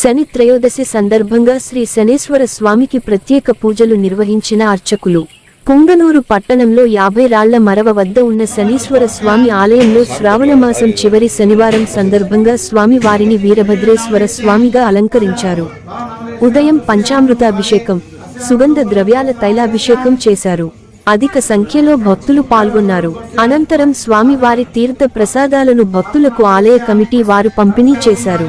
శని త్రయోదశి సందర్భంగా శ్రీ శనేశ్వర స్వామికి ప్రత్యేక పూజలు నిర్వహించిన అర్చకులు. పుంగనూరు పట్టణంలో యాభై రాళ్ళ మరవ వద్ద ఉన్న శనీశ్వర స్వామి ఆలయంలో శ్రావణమాసం చివరి శనివారం సందర్భంగా స్వామి వారిని వీరభద్రేశ్వర స్వామిగా అలంకరించారు. ఉదయం పంచామృతాభిషేకం సుగంధ ద్రవ్యాల తైలాభిషేకం చేశారు. అధిక సంఖ్యలో భక్తులు పాల్గొన్నారు. అనంతరం స్వామివారి తీర్థ ప్రసాదాలను భక్తులకు ఆలయ కమిటీ వారు పంపిణీ చేశారు.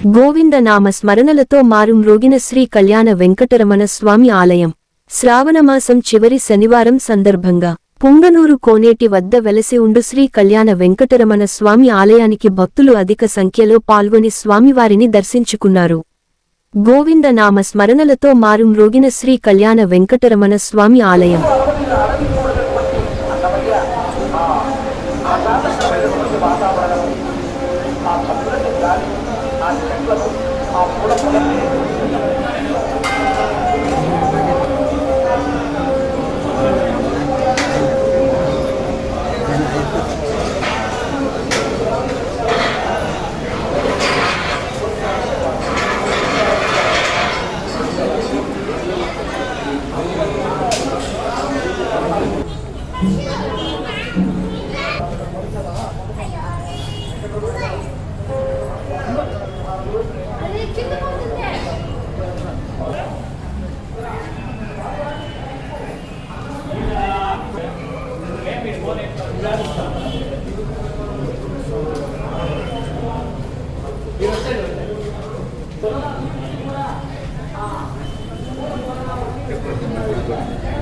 గోవిందనామ స్మరణలతో మారుం రోగిన శ్రీ కళ్యాణ వెంకటరమణ స్వామి ఆలయం శ్రావణమాసం చివరి శనివారం సందర్భంగా పుంగనూరు కోనేటి వద్ద వెలసి ఉండు శ్రీ కళ్యాణ వెంకటరమణ స్వామి ఆలయానికి భక్తులు అధిక సంఖ్యలో పాల్గొని స్వామివారిని దర్శించుకున్నారు గోవిందనామ స్మరణలతో మారుం రోగిన శ్రీ కళ్యాణ వెంకటరమణ స్వామి ఆలయం 아, 올라 Thank you.